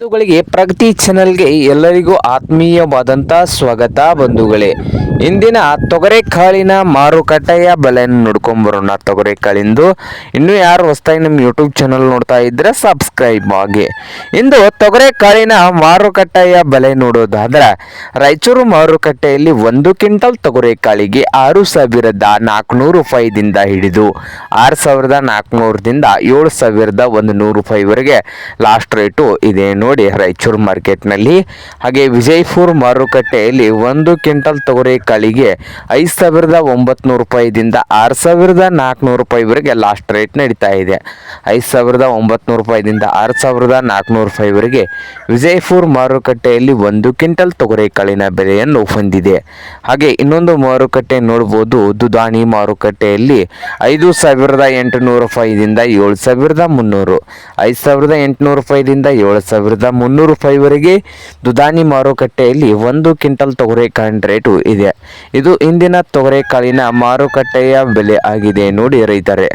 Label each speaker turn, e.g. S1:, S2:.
S1: ಬಂಧುಗಳಿಗೆ ಪ್ರಗತಿ ಚಾನಲ್ಗೆ ಎಲ್ಲರಿಗೂ ಆತ್ಮೀಯವಾದಂಥ ಸ್ವಾಗತ ಬಂಧುಗಳೇ. ಇಂದಿನ ತೊಗರೆ ಕಾಳಿನ ಮಾರುಕಟ್ಟೆಯ ಬೆಲೆಯನ್ನು ನೋಡ್ಕೊಂಬರೋಣ ತೊಗರೆಕಾಳಿಂದು ಇನ್ನೂ ಯಾರು ಹೊಸ್ತಾಗಿ ನಮ್ಮ ಯೂಟ್ಯೂಬ್ ಚಾನಲ್ ನೋಡ್ತಾ ಇದ್ರೆ ಸಬ್ಸ್ಕ್ರೈಬ್ ಆಗಿ. ಇಂದು ತೊಗರೆಕಾಳಿನ ಮಾರುಕಟ್ಟೆಯ ಬೆಲೆ ನೋಡೋದಾದ್ರೆ ರಾಯಚೂರು ಮಾರುಕಟ್ಟೆಯಲ್ಲಿ ಒಂದು ಕ್ವಿಂಟಲ್ ತೊಗರೆಕಾಳಿಗೆ ಆರು ಸಾವಿರದ ನಾಲ್ಕುನೂರು ರೂಪಾಯಿದಿಂದ ಹಿಡಿದು ಆರು ಸಾವಿರದ ನಾಲ್ಕುನೂರದಿಂದ ಏಳು ಸಾವಿರದ ಒಂದು ನೂರು ರೂಪಾಯಿವರೆಗೆ ಲಾಸ್ಟ್ ರೇಟು ಇದೆ ನೋಡಿ ರಾಯಚೂರು ಮಾರ್ಕೆಟ್ನಲ್ಲಿ. ಹಾಗೆ ವಿಜಯಪುರ ಮಾರುಕಟ್ಟೆಯಲ್ಲಿ ಒಂದು ಕ್ವಿಂಟಲ್ ತೊಗರಿ ಕಾಳಿಗೆ ಐದು ಸಾವಿರದ ಒಂಬತ್ನೂರು ರೂಪಾಯಿದಿಂದ ಆರು ಸಾವಿರದ ನಾಲ್ಕುನೂರು ರೂಪಾಯಿವರೆಗೆ ಲಾಸ್ಟ್ ರೇಟ್ ನಡೀತಾ ಇದೆ. ಐದು ಸಾವಿರದ ಒಂಬತ್ನೂರು ರೂಪಾಯಿದಿಂದ ಆರು ಸಾವಿರದ ನಾಲ್ಕುನೂರು ರೂಪಾಯಿವರೆಗೆ ವಿಜಯಪುರ ಮಾರುಕಟ್ಟೆಯಲ್ಲಿ ಒಂದು ಕ್ವಿಂಟಲ್ ತೊಗರಿ ಕಾಳಿನ ಬೆಲೆಯನ್ನು ಹೊಂದಿದೆ. ಹಾಗೆ ಇನ್ನೊಂದು ಮಾರುಕಟ್ಟೆ ನೋಡ್ಬೋದು. ದುದಾಣಿ ಮಾರುಕಟ್ಟೆಯಲ್ಲಿ ಐದು ಸಾವಿರದ ಎಂಟುನೂರು ರೂಪಾಯಿದಿಂದ ಏಳು ಸಾವಿರದ ಮುನ್ನೂರು, ಐದು ಸಾವಿರದ ಎಂಟುನೂರು ರೂಪಾಯಿದಿಂದ ಏಳು ಸಾವಿರದ ಮುನ್ನೂರು ರೂಪಾಯಿವರೆಗೆ ದುದಾನಿ ಮಾರುಕಟ್ಟೆಯಲ್ಲಿ ಒಂದು ಕ್ವಿಂಟಲ್ ತೊಗರೆಕಾಳಿನ ರೇಟು ಇದೆ. ಇದು ಇಂದಿನ ತೊಗರೆಕಾಳಿನ ಮಾರುಕಟ್ಟೆಯ ಬೆಲೆ ಆಗಿದೆ, ನೋಡಿ ರೈತರೇ.